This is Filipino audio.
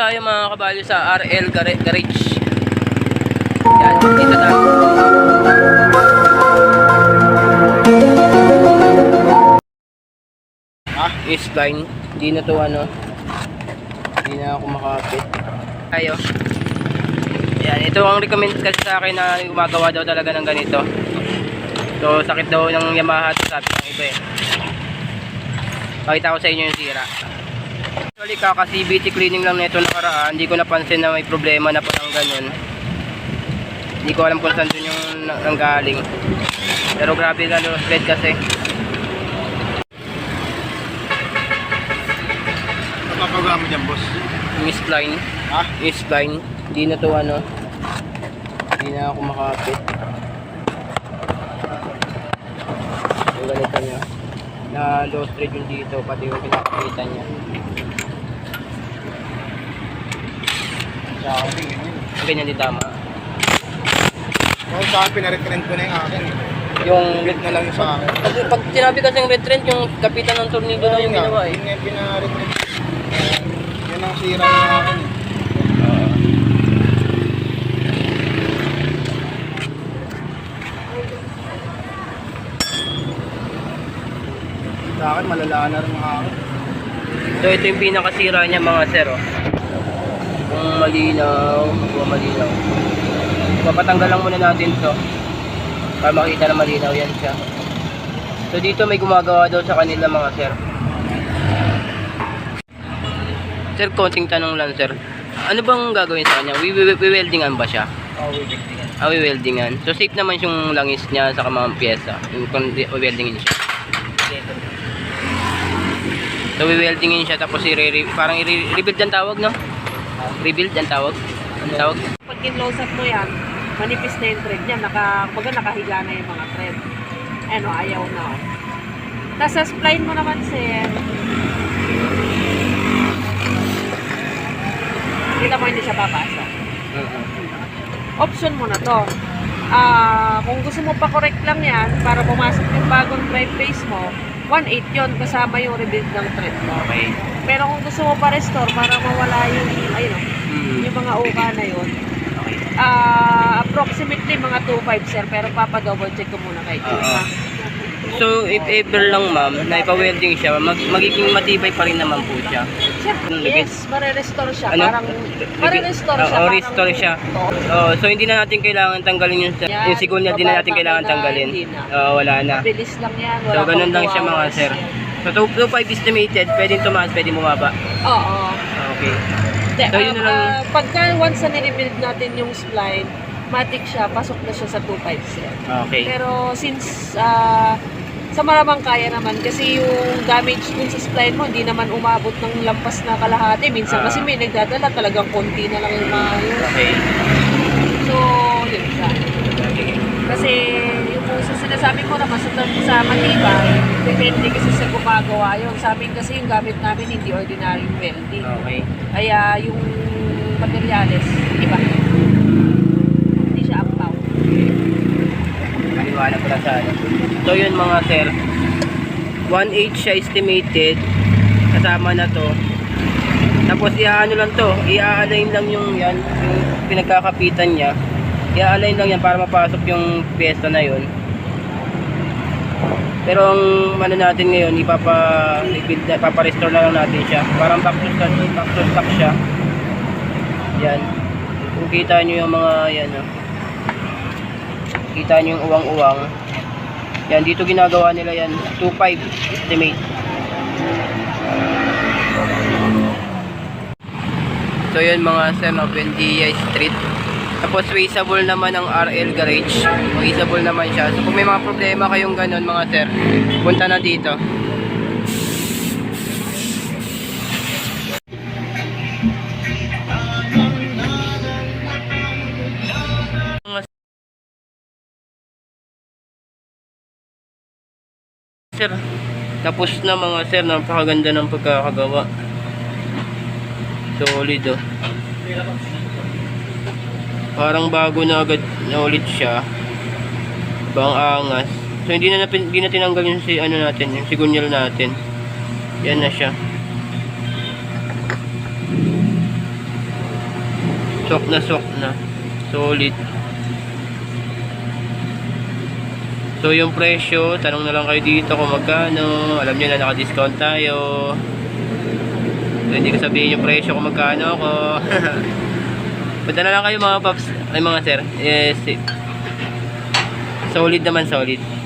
tayo mga kabalyo sa RL Gar- Garage. Yan, dito tayo. Ah, Is line. Hindi na to ano. Hindi na ako makapit. Tayo. Yan, ito ang recommend kasi sa akin na gumagawa daw talaga ng ganito. So, sakit daw ng Yamaha sabi ng iba eh. Pakita ko sa inyo yung sira. Actually, kaka CBT cleaning lang nito nakaraan. Hindi ko napansin na may problema na parang ganun. Hindi ko alam kung saan dun yung na- nanggaling. Pero grabe ka no, thread kasi. ano papagawa mo dyan, boss? Yung spline. Ha? Yung spline. Hindi na to ano. Hindi na ako makapit. Yung ganito niya. Na low thread yung dito. Pati yung pinakapitan niya. Sa akin, ganyan. Ganyan din tama. Sa akin, pinaretrend ko na yung akin. Yung Ulit na lang yung sa akin. Pag, pag sinabi kasi yung red trend, yung kapitan ng tornado lang yung ginawa eh. Yun yung pinaretrend. Yun ang sira ng akin. eh. Malala na rin ang akin. So ito yung pinakasira niya mga sir oh. Kung malinaw, kung malinaw. Papatanggal lang muna natin to. Para makita na malinaw yan siya. So dito may gumagawa daw sa kanila mga sir. Sir, konting tanong lang sir. Ano bang gagawin sa kanya? Wi-weldingan ba siya? Oo, wait. Ah, weldingan. So safe naman yung langis niya sa mga pyesa. Yung kung weldingin siya. So weldingin siya tapos i parang i-rebuild ang tawag no? Rebuild ang tawag? Ang tawag? Pag in-close up mo yan, manipis na yung thread niya. Naka, kumbaga nakahiga na yung mga thread. Ano, ayaw na. oh. Tapos sa spline mo naman, sir. Kita mo hindi siya papasok. Option mo na to. Ah, kung gusto mo pa correct lang yan, para pumasok yung bagong thread base mo, 1.8 yun kasama yung rebuild ng thread mo. Okay. Pero kung gusto mo pa restore para mawala yung, ayun, Mm. yung mga uka na yun, Okay. Ah, approximately mga 2.5 sir, pero papa-double check ko muna kay Kuya. Oo. So if ever lang ma'am na ipa-welding siya, mag magiging matibay pa rin naman po siya. Yes, mare-restore siya. Ano? Parang, mare-restore siya. Oo, parang- restore siya. Oh, so hindi na natin kailangan tanggalin yung, Yan, yung sigol niya, hindi na natin kailangan na, tanggalin. Oo, wala na. Bilis lang yan. So Wala ganun pang lang siya mga sir. So 2.5 estimated, pwedeng tumaas, pwedeng bumaba. Oo. Okay. De, So, yun na lang. ah, pagka once na nirebuild natin yung spline, matic siya, pasok na siya sa 2.5 sir. Okay. Pero since ah, sa maramang kaya naman kasi yung damage dun sa spline mo hindi naman umabot ng lampas na kalahati. Minsan Ah. kasi may nagdadala talagang konti na lang yung mga yun. Okay. So, yun siya. Kasi yung sa sinasabi ko naman sa, sa matibay, depende kasi sa gumagawa yun. Sa amin kasi yung gamit namin hindi ordinary welding. Okay. Kaya yung materials, iba. Hindi siya ampaw. Ko lang sa ano. So yun mga sir. 1.8 siya estimated. Kasama na to. Tapos iaano lang to. Ia-align lang yung yan. Yung pinagkakapitan niya. Ia-align lang yan para mapasok yung piyesta na yun. Pero ang ano natin ngayon, ipapa rebuild na, ipapa-restore na lang natin siya. Parang back to stock, siya. Yan. Kung kita nyo yung mga yan, oh. Kita nyo yung uwang-uwang. Yan, dito ginagawa nila yan. 2.5 estimate. So yun mga sir, no, Bendia Street. Tapos traceable naman ang RL Garage. Traceable naman siya. So kung may mga problema kayong ganun mga sir, punta na dito. Sir, tapos na mga sir, napakaganda ng pagkakagawa. Solid oh. Parang bago na agad na ulit siya. Bang angas. So hindi na napin- hindi na tinanggal yung si ano natin, yung sigunyal natin. Yan na siya. Swak na swak na. Solid. So yung presyo, tanong na lang kayo dito kung magkano. Alam nyo na naka-discount tayo. Pwede ko sabihin yung presyo kung magkano ako. Punta na lang kayo mga paps. Ay mga sir. Yes. Solid naman, solid.